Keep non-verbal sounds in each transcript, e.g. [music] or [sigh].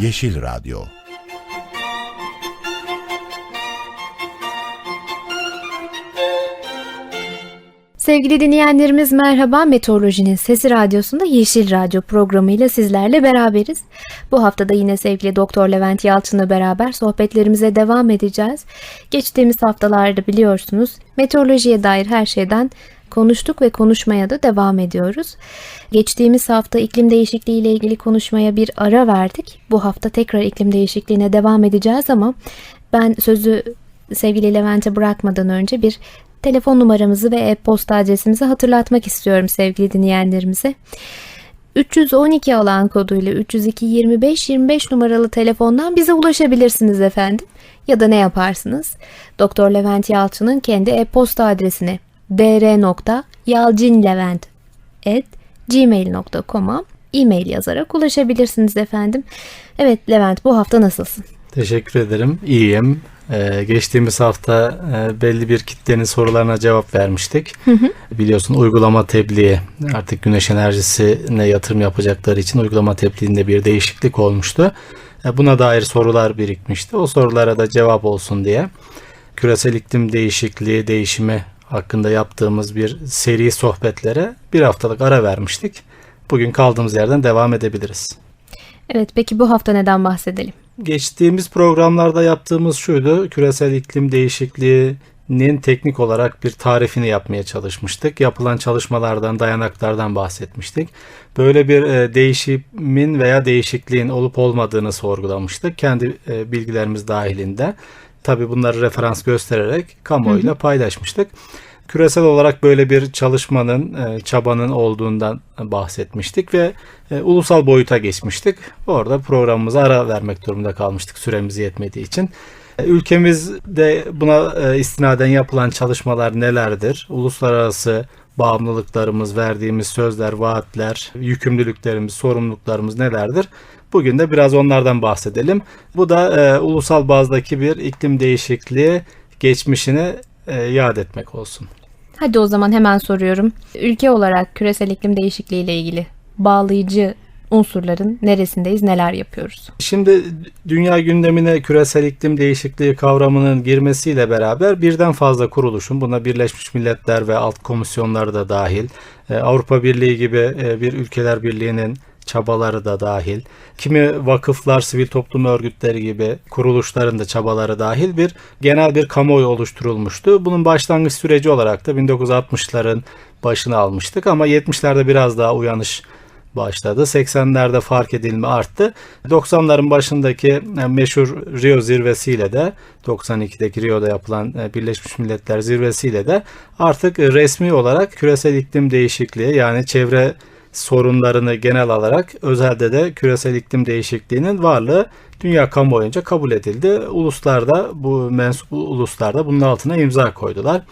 Yeşil Radyo Sevgili dinleyenlerimiz merhaba. Meteorolojinin Sesi Radyosu'nda Yeşil Radyo programıyla sizlerle beraberiz. Bu haftada yine sevgili Doktor Levent Yalçın'la beraber sohbetlerimize devam edeceğiz. Geçtiğimiz haftalarda biliyorsunuz meteorolojiye dair her şeyden konuştuk ve konuşmaya da devam ediyoruz. Geçtiğimiz hafta iklim değişikliği ile ilgili konuşmaya bir ara verdik. Bu hafta tekrar iklim değişikliğine devam edeceğiz ama ben sözü sevgili Levent'e bırakmadan önce bir telefon numaramızı ve e-posta adresimizi hatırlatmak istiyorum sevgili dinleyenlerimize. 312 alan koduyla 302 25 25 numaralı telefondan bize ulaşabilirsiniz efendim. Ya da ne yaparsınız? Doktor Levent Yalçın'ın kendi e-posta adresine dr.yalcinlevent@gmail.com'a e-mail yazarak ulaşabilirsiniz efendim. Evet Levent bu hafta nasılsın? Teşekkür ederim. İyiyim. Ee, geçtiğimiz hafta e, belli bir kitlenin sorularına cevap vermiştik. Hı hı. Biliyorsun uygulama tebliği artık güneş enerjisine yatırım yapacakları için uygulama tebliğinde bir değişiklik olmuştu. E, buna dair sorular birikmişti. O sorulara da cevap olsun diye küresel iklim değişikliği, değişimi hakkında yaptığımız bir seri sohbetlere bir haftalık ara vermiştik. Bugün kaldığımız yerden devam edebiliriz. Evet peki bu hafta neden bahsedelim? Geçtiğimiz programlarda yaptığımız şuydu. Küresel iklim değişikliğinin teknik olarak bir tarifini yapmaya çalışmıştık. Yapılan çalışmalardan, dayanaklardan bahsetmiştik. Böyle bir e, değişimin veya değişikliğin olup olmadığını sorgulamıştık. Kendi e, bilgilerimiz dahilinde. Tabi bunları referans göstererek kamuoyuyla paylaşmıştık. Küresel olarak böyle bir çalışmanın, e, çabanın olduğundan bahsetmiştik ve e, ulusal boyuta geçmiştik. Orada programımıza ara vermek durumunda kalmıştık süremiz yetmediği için. E, Ülkemizde buna istinaden yapılan çalışmalar nelerdir? Uluslararası bağımlılıklarımız, verdiğimiz sözler, vaatler, yükümlülüklerimiz, sorumluluklarımız nelerdir? Bugün de biraz onlardan bahsedelim. Bu da e, ulusal bazdaki bir iklim değişikliği geçmişini e, yad etmek olsun. Hadi o zaman hemen soruyorum. Ülke olarak küresel iklim değişikliği ile ilgili bağlayıcı unsurların neresindeyiz, neler yapıyoruz? Şimdi dünya gündemine küresel iklim değişikliği kavramının girmesiyle beraber birden fazla kuruluşun, buna Birleşmiş Milletler ve alt komisyonları da dahil, e, Avrupa Birliği gibi e, bir ülkeler birliğinin çabaları da dahil, kimi vakıflar, sivil toplum örgütleri gibi kuruluşların da çabaları dahil bir genel bir kamuoyu oluşturulmuştu. Bunun başlangıç süreci olarak da 1960'ların başını almıştık ama 70'lerde biraz daha uyanış başladı. 80'lerde fark edilme arttı. 90'ların başındaki meşhur Rio zirvesiyle de 92'deki Rio'da yapılan e, Birleşmiş Milletler zirvesiyle de artık resmi olarak küresel iklim değişikliği yani çevre sorunlarını genel alarak özelde de küresel iklim değişikliğinin varlığı dünya kamuoyunca kabul edildi. Uluslarda bu mensup uluslarda bunun altına imza koydular.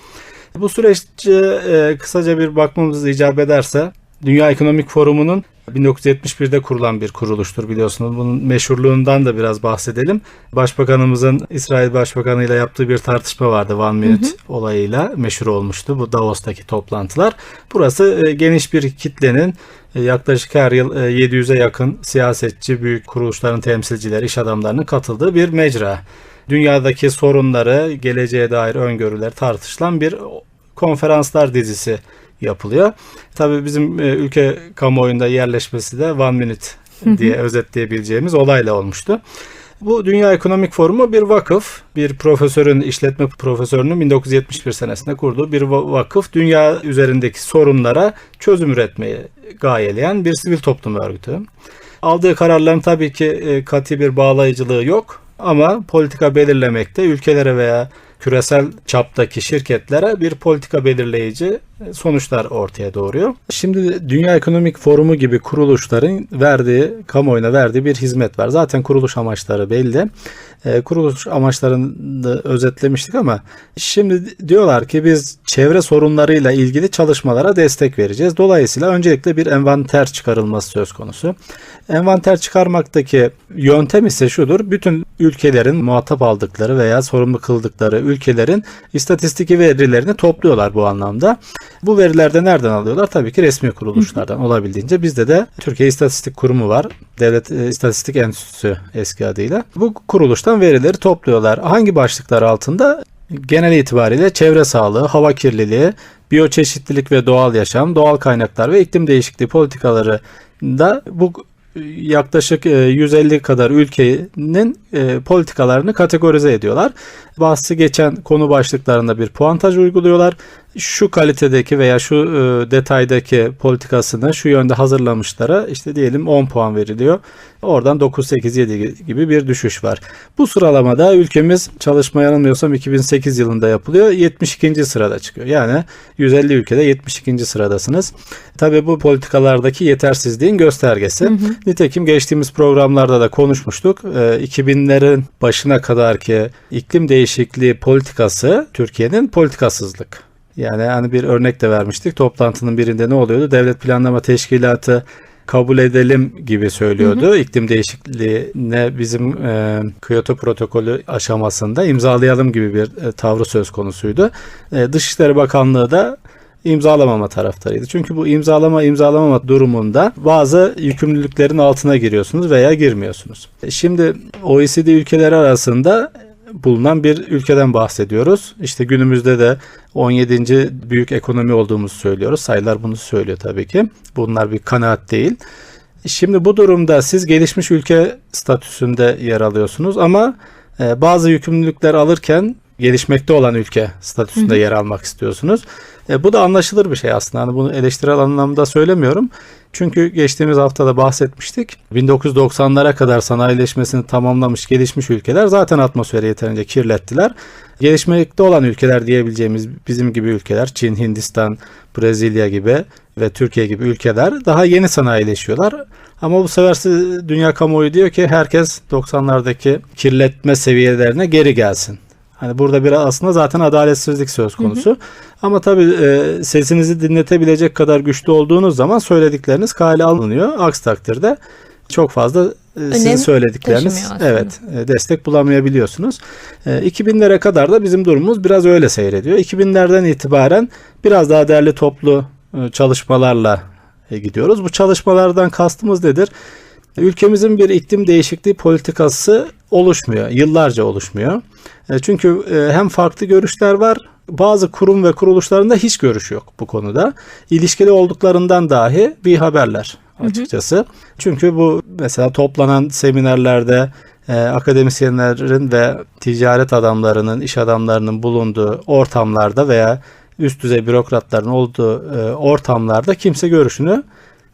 Bu süreçte kısaca bir bakmamız icap ederse Dünya Ekonomik Forumu'nun 1971'de kurulan bir kuruluştur biliyorsunuz. Bunun meşhurluğundan da biraz bahsedelim. Başbakanımızın İsrail Başbakanı ile yaptığı bir tartışma vardı One Minute hı hı. olayıyla meşhur olmuştu bu Davos'taki toplantılar. Burası e, geniş bir kitlenin e, yaklaşık her yıl 700'e yakın siyasetçi, büyük kuruluşların temsilcileri, iş adamlarının katıldığı bir mecra. Dünyadaki sorunları, geleceğe dair öngörüler tartışılan bir konferanslar dizisi yapılıyor. Tabii bizim e, ülke kamuoyunda yerleşmesi de one minute diye özetleyebileceğimiz olayla olmuştu. Bu Dünya Ekonomik Forumu bir vakıf, bir profesörün, işletme profesörünün 1971 senesinde kurduğu bir vakıf. Dünya üzerindeki sorunlara çözüm üretmeyi gayeleyen bir sivil toplum örgütü. Aldığı kararların tabii ki e, katı bir bağlayıcılığı yok ama politika belirlemekte ülkelere veya küresel çaptaki şirketlere bir politika belirleyici sonuçlar ortaya doğuruyor. Şimdi Dünya Ekonomik Forumu gibi kuruluşların verdiği, kamuoyuna verdiği bir hizmet var. Zaten kuruluş amaçları belli. E, kuruluş amaçlarını özetlemiştik ama şimdi diyorlar ki biz çevre sorunlarıyla ilgili çalışmalara destek vereceğiz. Dolayısıyla öncelikle bir envanter çıkarılması söz konusu. Envanter çıkarmaktaki yöntem ise şudur. Bütün ülkelerin muhatap aldıkları veya sorumlu kıldıkları ülkelerin istatistik verilerini topluyorlar bu anlamda. Bu veriler de nereden alıyorlar? Tabii ki resmi kuruluşlardan olabildiğince. Bizde de Türkiye İstatistik Kurumu var. Devlet e, İstatistik Enstitüsü eski adıyla. Bu kuruluştan verileri topluyorlar. Hangi başlıklar altında? Genel itibariyle çevre sağlığı, hava kirliliği, biyoçeşitlilik ve doğal yaşam, doğal kaynaklar ve iklim değişikliği politikaları da bu yaklaşık e, 150 kadar ülkenin e, politikalarını kategorize ediyorlar. Bahsi geçen konu başlıklarında bir puantaj uyguluyorlar. Şu kalitedeki veya şu e, detaydaki politikasını şu yönde hazırlamışlara işte diyelim 10 puan veriliyor. Oradan 9, 8, 7 gibi bir düşüş var. Bu sıralamada ülkemiz çalışma yanılmıyorsam 2008 yılında yapılıyor. 72. sırada çıkıyor. Yani 150 ülkede 72. sıradasınız. Tabii bu politikalardaki yetersizliğin göstergesi. Nitekim geçtiğimiz programlarda da konuşmuştuk. E, 2000'lerin başına kadar ki iklim değişikliği politikası Türkiye'nin politikasızlık. Yani hani bir örnek de vermiştik. Toplantının birinde ne oluyordu? Devlet Planlama Teşkilatı kabul edelim gibi söylüyordu. İklim değişikliğine bizim e, Kyoto protokolü aşamasında imzalayalım gibi bir e, tavrı söz konusuydu. E, Dışişleri Bakanlığı da imzalamama taraftarıydı. Çünkü bu imzalama imzalamama durumunda bazı yükümlülüklerin altına giriyorsunuz veya girmiyorsunuz. E, Şimdi OECD ülkeleri arasında bulunan bir ülkeden bahsediyoruz. İşte günümüzde de 17. büyük ekonomi olduğumuzu söylüyoruz. Sayılar bunu söylüyor tabii ki. Bunlar bir kanaat değil. Şimdi bu durumda siz gelişmiş ülke statüsünde yer alıyorsunuz ama e, bazı yükümlülükler alırken gelişmekte olan ülke statüsünde yer almak istiyorsunuz. E, bu da anlaşılır bir şey aslında. Hani bunu eleştirel anlamda söylemiyorum. Çünkü geçtiğimiz haftada bahsetmiştik. 1990'lara kadar sanayileşmesini tamamlamış gelişmiş ülkeler zaten atmosferi yeterince kirlettiler. Gelişmekte olan ülkeler diyebileceğimiz bizim gibi ülkeler Çin, Hindistan, Brezilya gibi ve Türkiye gibi ülkeler daha yeni sanayileşiyorlar. Ama bu sefer dünya kamuoyu diyor ki herkes 90'lardaki kirletme seviyelerine geri gelsin. Hani burada bir aslında zaten adaletsizlik söz konusu. Ama tabii e, sesinizi dinletebilecek kadar güçlü olduğunuz zaman söyledikleriniz kale alınıyor. Aksi takdirde çok fazla e, sizin söyledikleriniz evet e, destek bulamayabiliyorsunuz. E, 2000'lere kadar da bizim durumumuz biraz öyle seyrediyor. 2000'lerden itibaren biraz daha değerli toplu e, çalışmalarla e, gidiyoruz. Bu çalışmalardan kastımız nedir? Ülkemizin bir iklim değişikliği politikası oluşmuyor. Yıllarca oluşmuyor. E, Çünkü e, hem farklı görüşler var. Bazı kurum ve kuruluşlarında hiç görüş yok bu konuda. İlişkili olduklarından dahi bir haberler açıkçası. Çünkü bu mesela toplanan seminerlerde e, akademisyenlerin ve ticaret adamlarının, iş adamlarının bulunduğu ortamlarda veya üst düzey bürokratların olduğu e, ortamlarda kimse görüşünü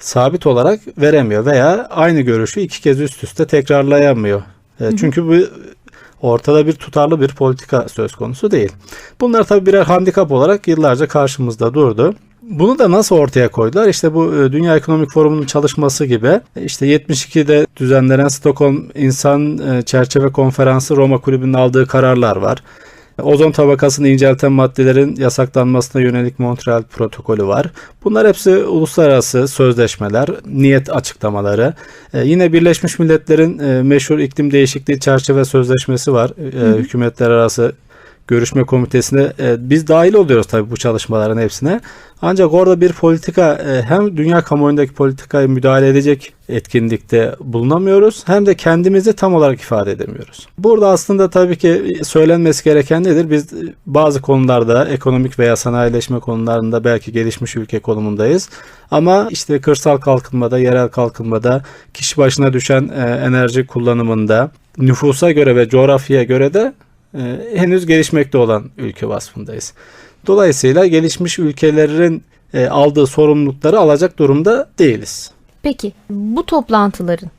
sabit olarak veremiyor veya aynı görüşü iki kez üst üste tekrarlayamıyor. E, Çünkü bu ortada bir tutarlı bir politika söz konusu değil. Bunlar tabii birer handikap olarak yıllarca karşımızda durdu. Bunu da nasıl ortaya koydular? İşte bu e, Dünya Ekonomik Forumu'nun çalışması gibi işte 72'de düzenlenen Stockholm İnsan e, Çerçeve Konferansı Roma Kulübü'nün aldığı kararlar var. Ozon tabakasını incelten maddelerin yasaklanmasına yönelik Montreal protokolü var. Bunlar hepsi uluslararası sözleşmeler, niyet açıklamaları. Ee, yine Birleşmiş Milletler'in e, meşhur iklim değişikliği çerçeve sözleşmesi var. Ee, Hükümetler arası görüşme komitesine e, biz dahil oluyoruz tabii bu çalışmaların hepsine. Ancak orada bir politika e, hem dünya kamuoyundaki politikaya müdahale edecek etkinlikte bulunamıyoruz hem de kendimizi tam olarak ifade edemiyoruz. Burada aslında tabii ki söylenmesi gereken nedir? Biz e, bazı konularda ekonomik veya sanayileşme konularında belki gelişmiş ülke konumundayız. Ama işte kırsal kalkınmada, yerel kalkınmada, kişi başına düşen e, enerji kullanımında, nüfusa göre ve coğrafyaya göre de e, henüz gelişmekte olan ülke vasfındayız. Dolayısıyla gelişmiş ülkelerin e, aldığı sorumlulukları alacak durumda değiliz. Peki bu toplantıların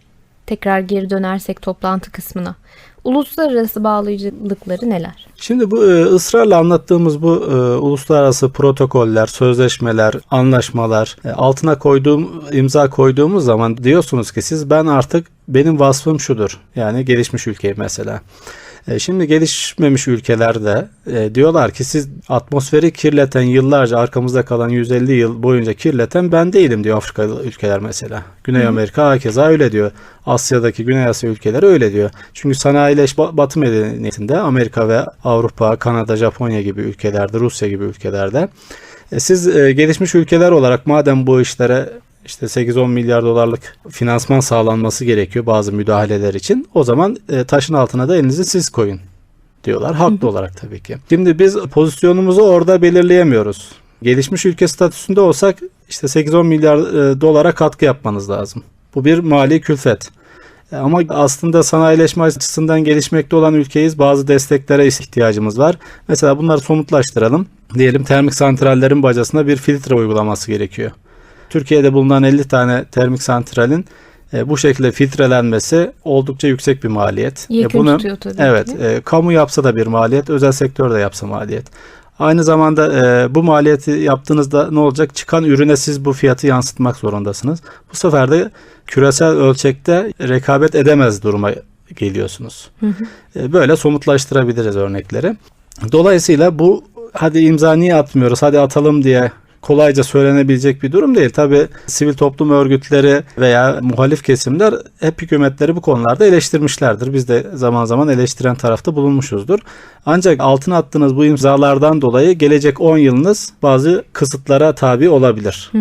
tekrar geri dönersek toplantı kısmına uluslararası bağlayıcılıkları neler? Şimdi bu e, ısrarla anlattığımız bu e, uluslararası protokoller, sözleşmeler, anlaşmalar e, altına koyduğum imza koyduğumuz zaman diyorsunuz ki siz ben artık benim vasfım şudur. Yani gelişmiş ülke mesela. E, Şimdi gelişmemiş ülkelerde e, diyorlar ki siz atmosferi kirleten yıllarca arkamızda kalan 150 yıl boyunca kirleten ben değilim diyor Afrikalı ülkeler mesela. Güney Amerika hakeza öyle diyor. Asya'daki Güney Asya ülkeleri öyle diyor. Çünkü sanayileş ba- batı medeniyetinde Amerika ve Avrupa, Kanada, Japonya gibi ülkelerde, Rusya gibi ülkelerde e, siz e, gelişmiş ülkeler olarak madem bu işlere işte 8-10 milyar dolarlık finansman sağlanması gerekiyor bazı müdahaleler için. O zaman e, taşın altına da elinizi siz koyun diyorlar. Haklı olarak tabii ki. Şimdi biz pozisyonumuzu orada belirleyemiyoruz. Gelişmiş ülke statüsünde olsak işte 8-10 milyar e, dolara katkı yapmanız lazım. Bu bir mali külfet. E, Ama aslında sanayileşme açısından gelişmekte olan ülkeyiz. Bazı desteklere ihtiyacımız var. Mesela bunları somutlaştıralım. Diyelim termik santrallerin bacasına bir filtre uygulaması gerekiyor. Türkiye'de bulunan 50 tane termik santralin e, bu şekilde filtrelenmesi oldukça yüksek bir maliyet. E, Yekün tutuyor tabii Evet, ki. e, kamu yapsa da bir maliyet, özel sektör de yapsa maliyet. Aynı zamanda e, bu maliyeti yaptığınızda ne olacak? Çıkan ürüne siz bu fiyatı yansıtmak zorundasınız. Bu sefer de küresel ölçekte rekabet edemez duruma geliyorsunuz. E, böyle somutlaştırabiliriz örnekleri. Dolayısıyla bu hadi imza niye atmıyoruz, hadi atalım diye kolayca söylenebilecek bir durum değil. Tabi sivil toplum örgütleri veya muhalif kesimler hep hükümetleri bu konularda eleştirmişlerdir. Biz de zaman zaman eleştiren tarafta bulunmuşuzdur. Ancak altına attığınız bu imzalardan dolayı gelecek 10 yılınız bazı kısıtlara tabi olabilir.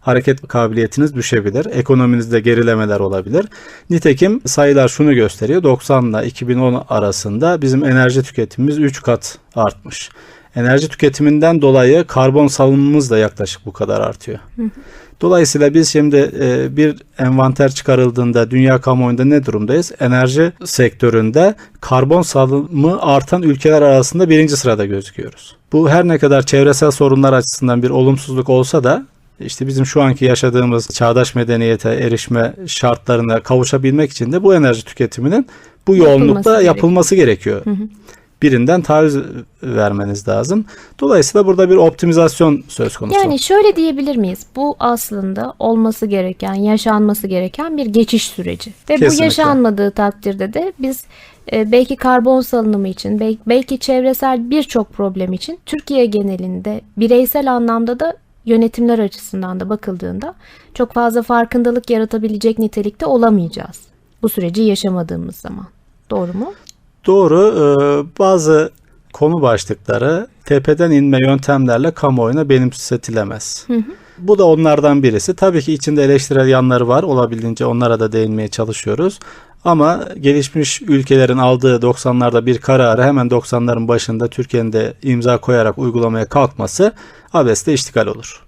Hareket kabiliyetiniz düşebilir. Ekonominizde gerilemeler olabilir. Nitekim sayılar şunu gösteriyor. 90 ile 2010 arasında bizim enerji tüketimimiz 3 kat artmış. Enerji tüketiminden dolayı karbon salınımımız da yaklaşık bu kadar artıyor. Dolayısıyla biz şimdi e, bir envanter çıkarıldığında dünya kamuoyunda ne durumdayız? Enerji sektöründe karbon salımı artan ülkeler arasında birinci sırada gözüküyoruz. Bu her ne kadar çevresel sorunlar açısından bir olumsuzluk olsa da işte bizim şu anki yaşadığımız çağdaş medeniyete erişme şartlarına kavuşabilmek için de bu enerji tüketiminin bu yoğunlukta gerekiyor. yapılması gerekiyor. Birinden taviz vermeniz lazım. Dolayısıyla burada bir optimizasyon söz konusu. Yani şöyle diyebilir miyiz? Bu aslında olması gereken, yaşanması gereken bir geçiş süreci. Ve bu Kesinlikle. yaşanmadığı takdirde de biz e, belki karbon salınımı için, bel- belki çevresel birçok problem için Türkiye genelinde bireysel anlamda da yönetimler açısından da bakıldığında çok fazla farkındalık yaratabilecek nitelikte olamayacağız. Bu süreci yaşamadığımız zaman. Doğru mu? Doğru. Ee, bazı konu başlıkları tepeden inme yöntemlerle kamuoyuna benimsetilemez. Bu da onlardan birisi. Tabii ki içinde eleştirel yanları var. Olabildiğince onlara da değinmeye çalışıyoruz. Ama gelişmiş ülkelerin aldığı 90'larda bir kararı hemen 90'ların başında Türkiye'nin de imza koyarak uygulamaya kalkması abesle iştigal olur.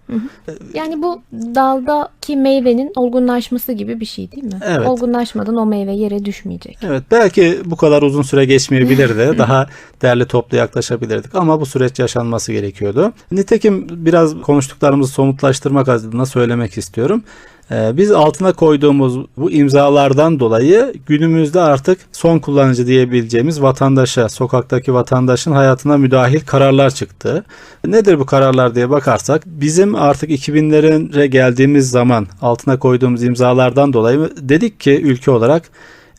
Yani bu daldaki meyvenin olgunlaşması gibi bir şey değil mi? Evet. Olgunlaşmadan o meyve yere düşmeyecek. Evet belki bu kadar uzun süre geçmeyebilirdi. [laughs] Daha derli toplu yaklaşabilirdik ama bu süreç yaşanması gerekiyordu. Nitekim biraz konuştuklarımızı somutlaştırmak adına söylemek istiyorum. Ee, Biz altına koyduğumuz bu imzalardan dolayı günümüzde artık son kullanıcı diyebileceğimiz vatandaşa, sokaktaki vatandaşın hayatına müdahil kararlar çıktı. Nedir bu kararlar diye bakarsak bizim artık 2000'lere geldiğimiz zaman altına koyduğumuz imzalardan dolayı dedik ki ülke olarak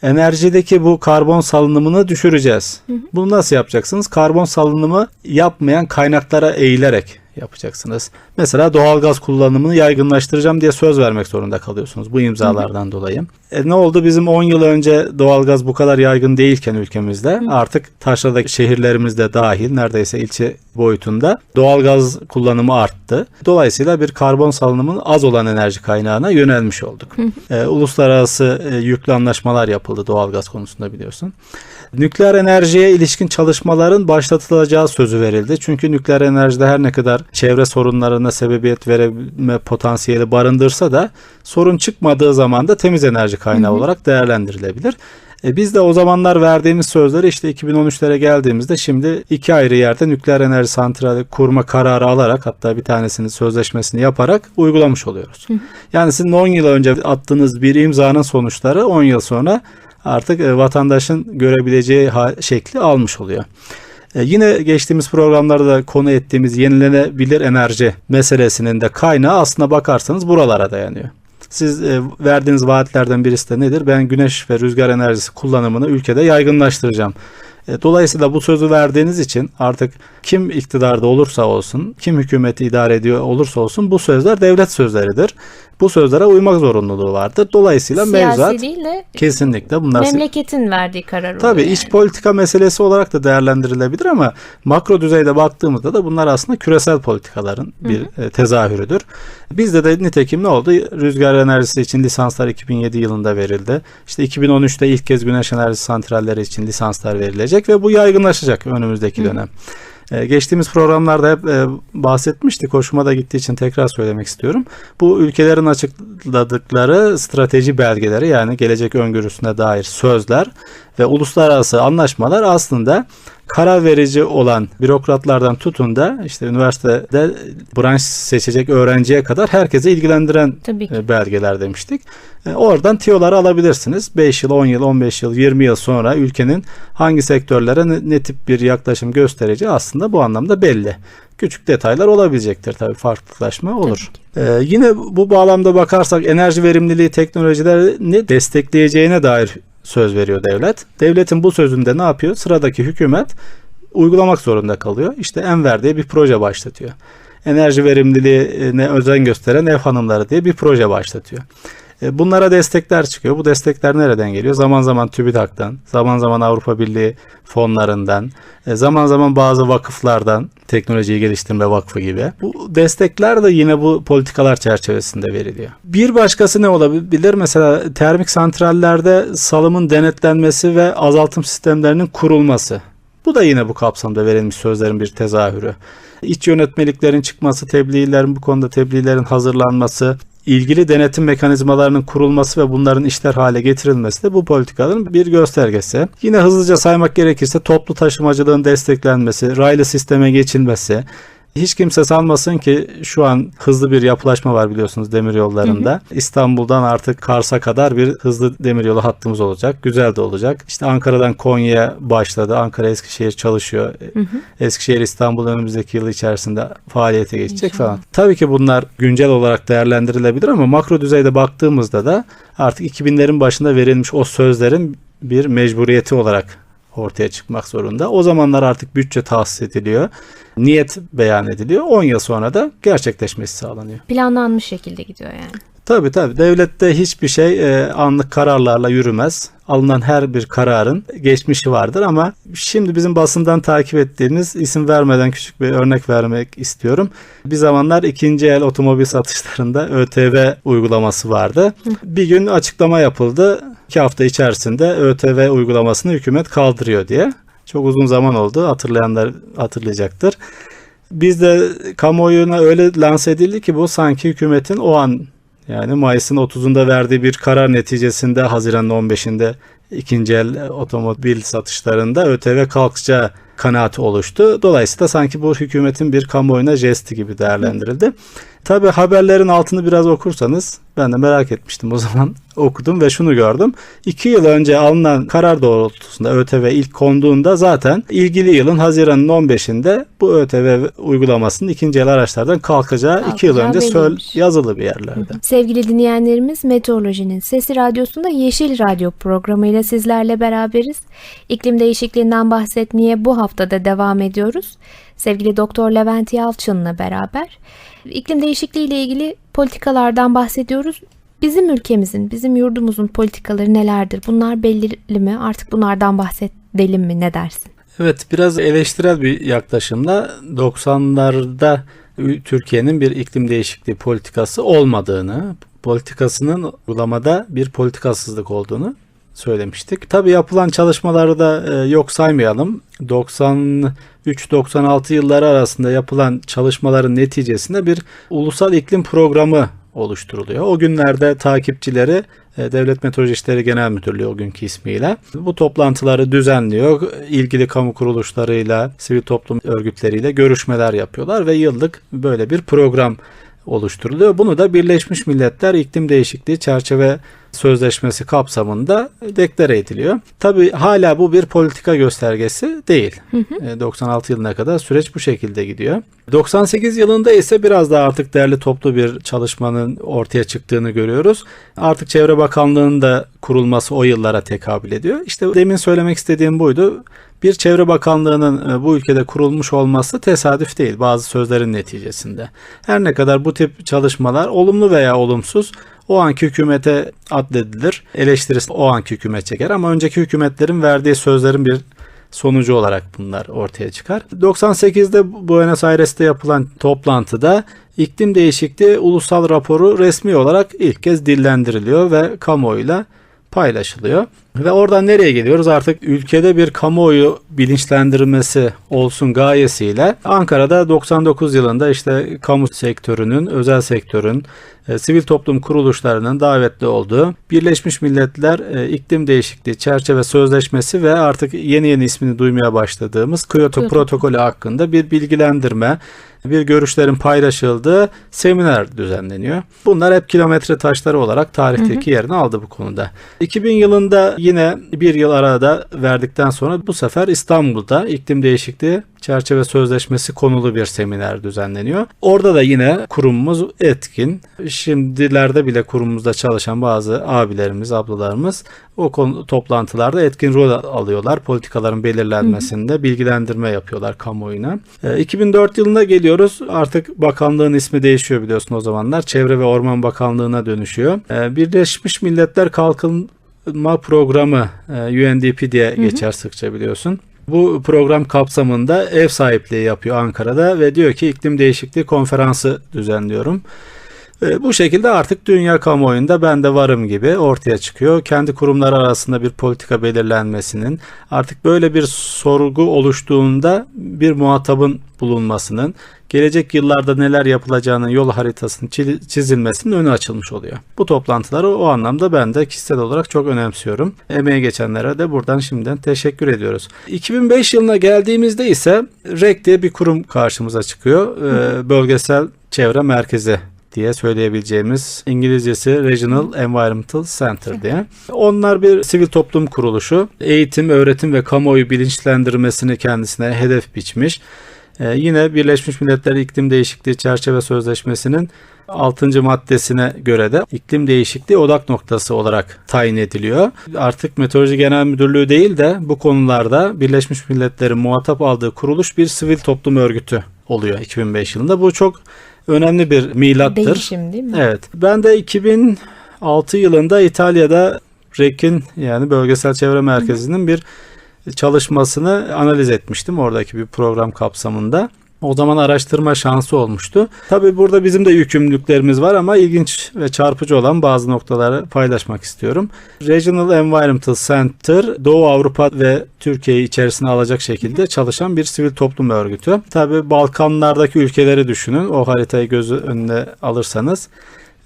enerjideki bu karbon salınımını düşüreceğiz. Bunu nasıl yapacaksınız? Karbon salınımı yapmayan kaynaklara eğilerek yapacaksınız. Mesela doğalgaz kullanımını yaygınlaştıracağım diye söz vermek zorunda kalıyorsunuz bu imzalardan dolayı. E ne oldu? Bizim 10 yıl önce doğalgaz bu kadar yaygın değilken ülkemizde artık taşradaki şehirlerimizde dahil neredeyse ilçe boyutunda doğalgaz kullanımı arttı. Dolayısıyla bir karbon salınımının az olan enerji kaynağına yönelmiş olduk. E, uluslararası e, yüklü anlaşmalar yapıldı doğalgaz konusunda biliyorsun. Nükleer enerjiye ilişkin çalışmaların başlatılacağı sözü verildi. Çünkü nükleer enerjide her ne kadar çevre sorunlarına sebebiyet verebilme potansiyeli barındırsa da sorun çıkmadığı zaman da temiz enerji kaynağı olarak değerlendirilebilir. E biz de o zamanlar verdiğimiz sözleri işte 2013'lere geldiğimizde şimdi iki ayrı yerde nükleer enerji santrali kurma kararı alarak hatta bir tanesinin sözleşmesini yaparak uygulamış oluyoruz. Yani sizin 10 yıl önce attığınız bir imzanın sonuçları 10 yıl sonra artık e, vatandaşın görebileceği şekli almış oluyor. E, Yine geçtiğimiz programlarda da konu ettiğimiz yenilenebilir enerji meselesinin de kaynağı aslına bakarsanız buralara dayanıyor. Siz e, verdiğiniz vaatlerden birisi de nedir? Ben güneş ve rüzgar enerjisi kullanımını ülkede yaygınlaştıracağım. E, Dolayısıyla bu sözü verdiğiniz için artık kim iktidarda olursa olsun, kim hükümeti idare ediyor olursa olsun bu sözler devlet sözleridir. Bu sözlere uymak zorunluluğu vardır. Dolayısıyla mevzuat Siyasi değil de kesinlikle bunlar memleketin verdiği karar oluyor. Tabii yani. iç politika meselesi olarak da değerlendirilebilir ama makro düzeyde baktığımızda da bunlar aslında küresel politikaların bir e, tezahürüdür. Bizde de nitekim ne oldu? Rüzgar enerjisi için lisanslar 2007 yılında verildi. İşte 2013'te ilk kez güneş enerjisi santralleri için lisanslar verilecek ve bu yaygınlaşacak önümüzdeki dönem. Ee, Geçtiğimiz programlarda hep e, bahsetmiştik. Hoşuma da gittiği için tekrar söylemek istiyorum. Bu ülkelerin açıkladıkları strateji belgeleri yani gelecek öngörüsüne dair sözler ve uluslararası anlaşmalar aslında karar verici olan bürokratlardan tutun da işte üniversitede branş seçecek öğrenciye kadar herkese ilgilendiren e, belgeler demiştik. E, Oradan tiyoları alabilirsiniz. 5 yıl, 10 yıl, 15 yıl, 20 yıl sonra ülkenin hangi sektörlere ne, tip bir yaklaşım göstereceği aslında bu anlamda belli. Küçük detaylar olabilecektir tabii farklılaşma olur. E, yine bu bağlamda bakarsak enerji verimliliği teknolojilerini destekleyeceğine dair söz veriyor devlet. Devletin bu sözünde ne yapıyor? Sıradaki hükümet uygulamak zorunda kalıyor. İşte Enver diye bir proje başlatıyor. Enerji verimliliğine özen gösteren ev hanımları diye bir proje başlatıyor. E, Bunlara destekler çıkıyor. Bu destekler nereden geliyor? Zaman zaman TÜBİTAK'tan, zaman zaman Avrupa Birliği fonlarından, e, zaman zaman bazı vakıflardan, Teknolojiyi Geliştirme Vakfı gibi. Bu destekler de yine bu politikalar çerçevesinde veriliyor. Bir başkası ne olabilir? Mesela termik santrallerde salımın denetlenmesi ve azaltım sistemlerinin kurulması. Bu da yine bu kapsamda verilmiş sözlerin bir tezahürü. İç yönetmeliklerin çıkması, tebliğlerin bu konuda tebliğlerin hazırlanması, ilgili denetim mekanizmalarının kurulması ve bunların işler hale getirilmesi de bu politikaların bir göstergesi. Yine hızlıca saymak gerekirse toplu taşımacılığın desteklenmesi, raylı sisteme geçilmesi, hiç kimse sanmasın ki şu an hızlı bir yapılaşma var biliyorsunuz demir yollarında. İstanbul'dan artık Kars'a kadar bir hızlı demiryolu hattımız olacak. Güzel de olacak. İşte Ankara'dan Konya'ya başladı. Ankara Eskişehir çalışıyor. Eskişehir İstanbul önümüzdeki yıl içerisinde faaliyete geçecek İnşallah. falan. Tabii ki bunlar güncel olarak değerlendirilebilir ama makro düzeyde baktığımızda da artık 2000'lerin başında verilmiş o sözlerin bir mecburiyeti olarak ortaya çıkmak zorunda. O zamanlar artık bütçe tahsis ediliyor. Niyet beyan ediliyor. 10 yıl sonra da gerçekleşmesi sağlanıyor. Planlanmış şekilde gidiyor yani. Tabii tabii. Devlette hiçbir şey e, anlık kararlarla yürümez. Alınan her bir kararın geçmişi vardır ama şimdi bizim basından takip ettiğimiz isim vermeden küçük bir örnek vermek istiyorum. Bir zamanlar ikinci el otomobil satışlarında ÖTV uygulaması vardı. Bir gün açıklama yapıldı. İki hafta içerisinde ÖTV uygulamasını hükümet kaldırıyor diye. Çok uzun zaman oldu. Hatırlayanlar hatırlayacaktır. Biz de kamuoyuna öyle lanse edildi ki bu sanki hükümetin o an yani Mayıs'ın 30'unda verdiği bir karar neticesinde Haziran'ın 15'inde ikinci el otomobil satışlarında ÖTV kalkacağı kanaati oluştu. Dolayısıyla sanki bu hükümetin bir kamuoyuna jesti gibi değerlendirildi. Tabi haberlerin altını biraz okursanız ben de merak etmiştim o zaman [laughs] okudum ve şunu gördüm. İki yıl önce alınan karar doğrultusunda ÖTV ilk konduğunda zaten ilgili yılın Haziran'ın 15'inde bu ÖTV uygulamasının ikinci el araçlardan kalkacağı iki yıl Kalkacağı önce söl belliymiş. yazılı bir yerlerde. Sevgili dinleyenlerimiz Meteorolojinin Sesi Radyosu'nda Yeşil Radyo programıyla sizlerle beraberiz. İklim değişikliğinden bahsetmeye bu haftada devam ediyoruz. Sevgili Doktor Levent Yalçın'la beraber iklim değişikliği ile ilgili politikalardan bahsediyoruz. Bizim ülkemizin, bizim yurdumuzun politikaları nelerdir? Bunlar belli mi? Artık bunlardan bahsedelim mi? Ne dersin? Evet biraz eleştirel bir yaklaşımla 90'larda Türkiye'nin bir iklim değişikliği politikası olmadığını, politikasının uygulamada bir politikasızlık olduğunu söylemiştik. Tabii yapılan çalışmaları da e, yok saymayalım. 93-96 yılları arasında yapılan çalışmaların neticesinde bir ulusal iklim programı oluşturuluyor. O günlerde takipçileri e, Devlet Meteoroloji İşleri Genel Müdürlüğü o günkü ismiyle bu toplantıları düzenliyor. İlgili kamu kuruluşlarıyla, sivil toplum örgütleriyle görüşmeler yapıyorlar ve yıllık böyle bir program oluşturuluyor. Bunu da Birleşmiş Milletler İklim Değişikliği Çerçeve Sözleşmesi kapsamında deklare ediliyor. Tabi hala bu bir politika göstergesi değil. E, 96 yılına kadar süreç bu şekilde gidiyor. 98 yılında ise biraz daha artık derli toplu bir çalışmanın ortaya çıktığını görüyoruz. Artık Çevre Bakanlığı'nın da kurulması o yıllara tekabül ediyor. İşte demin söylemek istediğim buydu. Bir Çevre Bakanlığı'nın e, bu ülkede kurulmuş olması tesadüf değil bazı sözlerin neticesinde. Her ne kadar bu tip çalışmalar olumlu veya olumsuz o anki hükümete addedilir. Eleştirisi o anki hükümet çeker ama önceki hükümetlerin verdiği sözlerin bir sonucu olarak bunlar ortaya çıkar. 98'de Buenos Aires'te yapılan toplantıda iklim değişikliği ulusal raporu resmi olarak ilk kez dillendiriliyor ve kamuoyuyla paylaşılıyor. Ve oradan nereye geliyoruz? Artık ülkede bir kamuoyu bilinçlendirmesi olsun gayesiyle Ankara'da 99 yılında işte kamu sektörünün, özel sektörün, e, sivil toplum kuruluşlarının davetli olduğu Birleşmiş Milletler e, İklim Değişikliği Çerçeve Sözleşmesi ve artık yeni yeni ismini duymaya başladığımız Kyoto Kyoto. Protokolü hakkında bir bilgilendirme, bir görüşlerin paylaşıldığı seminer düzenleniyor. Bunlar hep kilometre taşları olarak tarihteki yerini aldı bu konuda. 2000 yılında yine bir yıl arada verdikten sonra bu sefer İstanbul'da iklim değişikliği çerçeve sözleşmesi konulu bir seminer düzenleniyor. Orada da yine kurumumuz etkin. Şimdilerde bile kurumumuzda çalışan bazı abilerimiz, ablalarımız o konu toplantılarda etkin rol alıyorlar. Politikaların belirlenmesinde bilgilendirme yapıyorlar kamuoyuna. E, 2004 yılına geliyoruz. Artık bakanlığın ismi değişiyor biliyorsun o zamanlar. Çevre ve Orman Bakanlığı'na dönüşüyor. E, Birleşmiş Milletler Kalkınma Programı e, UNDP diye geçer sıkça biliyorsun. Bu program kapsamında ev sahipliği yapıyor Ankara'da ve diyor ki iklim değişikliği konferansı düzenliyorum. E, Bu şekilde artık dünya kamuoyunda ben de varım gibi ortaya çıkıyor. Kendi kurumlar arasında bir politika belirlenmesinin artık böyle bir sorgu oluştuğunda bir muhatabın bulunmasının gelecek yıllarda neler yapılacağının yol haritasının çiz- çizilmesinin önü açılmış oluyor. Bu toplantıları o anlamda ben de kişisel olarak çok önemsiyorum. Emeğe geçenlere de buradan şimdiden teşekkür ediyoruz. 2005 yılına geldiğimizde ise REC diye bir kurum karşımıza çıkıyor. Ee, Bölgesel Çevre Merkezi diye söyleyebileceğimiz İngilizcesi Regional Environmental Center diye. Onlar bir sivil toplum kuruluşu. Eğitim, öğretim ve kamuoyu bilinçlendirmesini kendisine hedef biçmiş. Ee, yine Birleşmiş Milletler İklim Değişikliği Çerçeve Sözleşmesi'nin 6. maddesine göre de iklim değişikliği odak noktası olarak tayin ediliyor. Artık Meteoroloji Genel Müdürlüğü değil de bu konularda Birleşmiş Milletler'in muhatap aldığı kuruluş bir sivil toplum örgütü oluyor 2005 yılında. Bu çok önemli bir milattır. Değişim değil mi? Evet. Ben de 2006 yılında İtalya'da REC'in yani Bölgesel Çevre Merkezi'nin bir çalışmasını analiz etmiştim oradaki bir program kapsamında. O zaman araştırma şansı olmuştu. Tabii burada bizim de yükümlülüklerimiz var ama ilginç ve çarpıcı olan bazı noktaları paylaşmak istiyorum. Regional Environmental Center Doğu Avrupa ve Türkiye'yi içerisine alacak şekilde çalışan bir sivil toplum örgütü. Tabii Balkanlardaki ülkeleri düşünün. O haritayı göz önüne alırsanız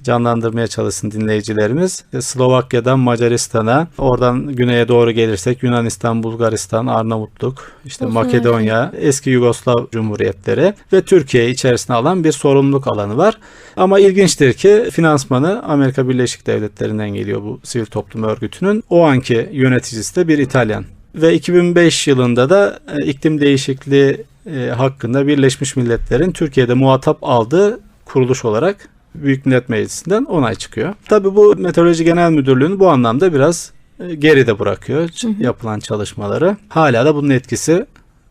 canlandırmaya çalışsın dinleyicilerimiz. E, Slovakya'dan Macaristan'a, oradan güneye doğru gelirsek Yunanistan, Bulgaristan, Arnavutluk, işte Makedonya, eski Yugoslav Cumhuriyetleri ve Türkiye içerisine alan bir sorumluluk alanı var. Ama ilginçtir ki finansmanı Amerika Birleşik Devletleri'nden geliyor bu sivil toplum örgütünün. O anki yöneticisi de bir İtalyan. Ve 2005 yılında da e, iklim değişikliği e, hakkında Birleşmiş Milletler'in Türkiye'de muhatap aldığı kuruluş olarak Büyük Millet Meclisi'nden onay çıkıyor. Tabii bu Meteoroloji Genel Müdürlüğü'nü bu anlamda biraz e, geride bırakıyor ç- yapılan çalışmaları. Hala da bunun etkisi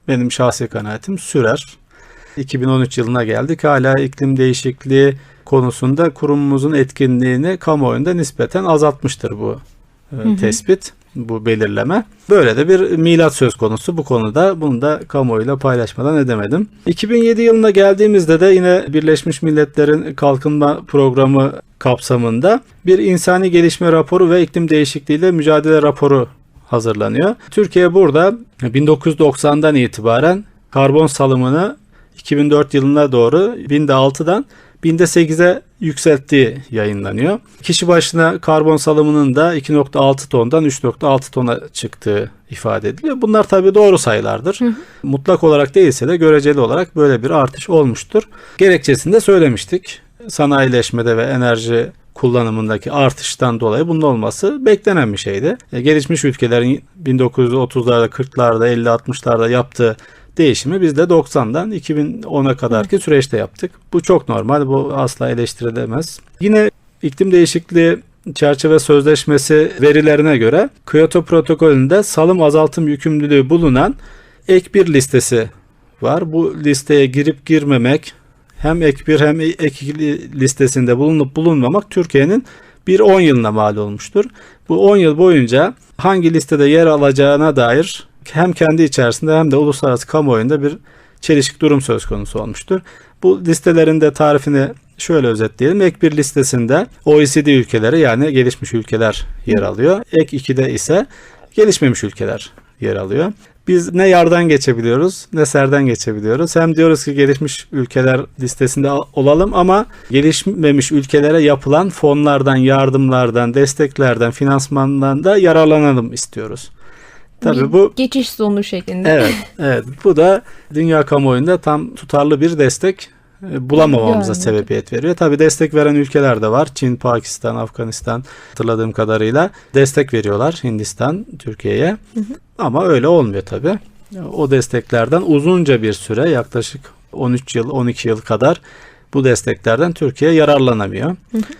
benim şahsi kanaatim sürer. 2013 yılına geldik. Hala iklim değişikliği konusunda kurumumuzun etkinliğini kamuoyunda nispeten azaltmıştır bu e, tespit, bu belirleme. Böyle de bir milat söz konusu bu konuda. Bunu da kamuoyuyla paylaşmadan edemedim. 2007 yılına geldiğimizde de yine Birleşmiş Milletler'in kalkınma programı kapsamında bir insani gelişme raporu ve iklim değişikliğiyle mücadele raporu hazırlanıyor. Türkiye burada 1990'dan itibaren karbon salımını 2004 yılına doğru binde 6'dan binde 8'e yükselttiği yayınlanıyor. Kişi başına karbon salımının da 2.6 tondan 3.6 tona çıktığı ifade ediliyor. Bunlar tabii doğru sayılardır. Mutlak olarak değilse de göreceli olarak böyle bir artış olmuştur. Gerekçesini de söylemiştik. Sanayileşmede ve enerji kullanımındaki artıştan dolayı bunun olması beklenen bir şeydi. E, gelişmiş ülkelerin 1930'larda, 40'larda, 50, 60'larda yaptığı değişimi biz de 90'dan 2010'a kadarki süreçte yaptık. Bu çok normal. Bu asla eleştirilemez. Yine iklim değişikliği çerçeve sözleşmesi verilerine göre Kyoto protokolünde salım azaltım yükümlülüğü bulunan ek bir listesi var. Bu listeye girip girmemek hem ek bir hem ek listesinde bulunup bulunmamak Türkiye'nin bir 10 yılına mal olmuştur. Bu 10 yıl boyunca hangi listede yer alacağına dair hem kendi içerisinde hem de uluslararası kamuoyunda bir çelişik durum söz konusu olmuştur. Bu listelerin de tarifini şöyle özetleyelim. Ek bir listesinde OECD ülkeleri yani gelişmiş ülkeler yer alıyor. Ek 2'de ise gelişmemiş ülkeler yer alıyor. Biz ne yardan geçebiliyoruz ne serden geçebiliyoruz. Hem diyoruz ki gelişmiş ülkeler listesinde olalım ama gelişmemiş ülkelere yapılan fonlardan, yardımlardan, desteklerden, finansmandan da yararlanalım istiyoruz. Tabii bu geçiş sonu şeklinde. Evet, evet. Bu da dünya kamuoyunda tam tutarlı bir destek e, bulamamamıza Görmedim. sebebiyet veriyor. Tabii destek veren ülkeler de var. Çin, Pakistan, Afganistan hatırladığım kadarıyla destek veriyorlar Hindistan, Türkiye'ye. Ama öyle olmuyor tabii. O desteklerden uzunca bir süre yaklaşık 13 yıl, 12 yıl kadar bu desteklerden Türkiye yararlanamıyor.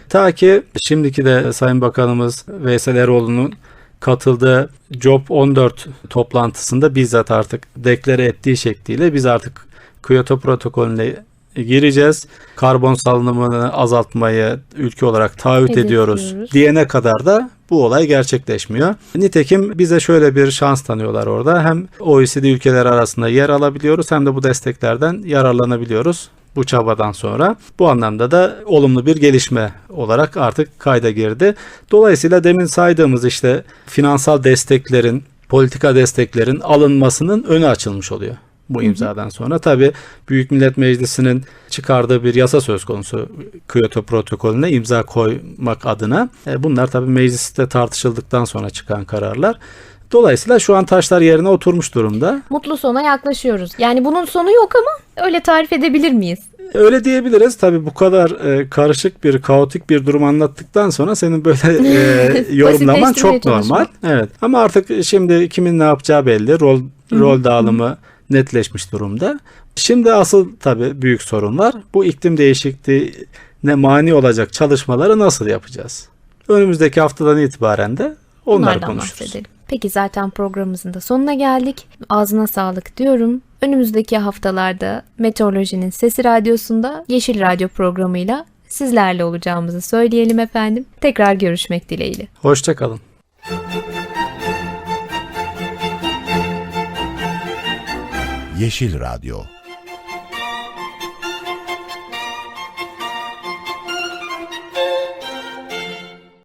Ta ki şimdiki de Sayın Bakanımız Veysel Eroğlu'nun katıldığı Job 14 toplantısında bizzat artık deklare ettiği şekliyle biz artık Kyoto protokolüne gireceğiz. Karbon salınımını azaltmayı ülke olarak taahhüt Hedefliyoruz. ediyoruz diyene kadar da bu olay gerçekleşmiyor. Nitekim bize şöyle bir şans tanıyorlar orada. Hem OECD ülkeleri arasında yer alabiliyoruz hem de bu desteklerden yararlanabiliyoruz bu çabadan sonra. Bu anlamda da olumlu bir gelişme olarak artık kayda girdi. Dolayısıyla demin saydığımız işte finansal desteklerin, politika desteklerin alınmasının önü açılmış oluyor bu imzadan sonra. Tabi Büyük Millet Meclisi'nin çıkardığı bir yasa söz konusu Kyoto protokolüne imza koymak adına. E, Bunlar tabi mecliste tartışıldıktan sonra çıkan kararlar. Dolayısıyla şu an taşlar yerine oturmuş durumda. Mutlu sona yaklaşıyoruz. Yani bunun sonu yok ama öyle tarif edebilir miyiz? Öyle diyebiliriz. Tabii bu kadar e, karışık bir, kaotik bir durum anlattıktan sonra senin böyle e, [laughs] yorumlaman çok normal. Evet. Ama artık şimdi kimin ne yapacağı belli. Rol rol dağılımı netleşmiş durumda. Şimdi asıl tabii büyük sorun var. Bu iklim değişikliğine mani olacak çalışmaları nasıl yapacağız? Önümüzdeki haftadan itibaren de onları Bunlardan konuşuruz. bahsedelim. Peki zaten programımızın da sonuna geldik. Ağzına sağlık diyorum. Önümüzdeki haftalarda Meteorolojinin Sesi Radyosu'nda Yeşil Radyo programıyla sizlerle olacağımızı söyleyelim efendim. Tekrar görüşmek dileğiyle. Hoşçakalın. Yeşil Radyo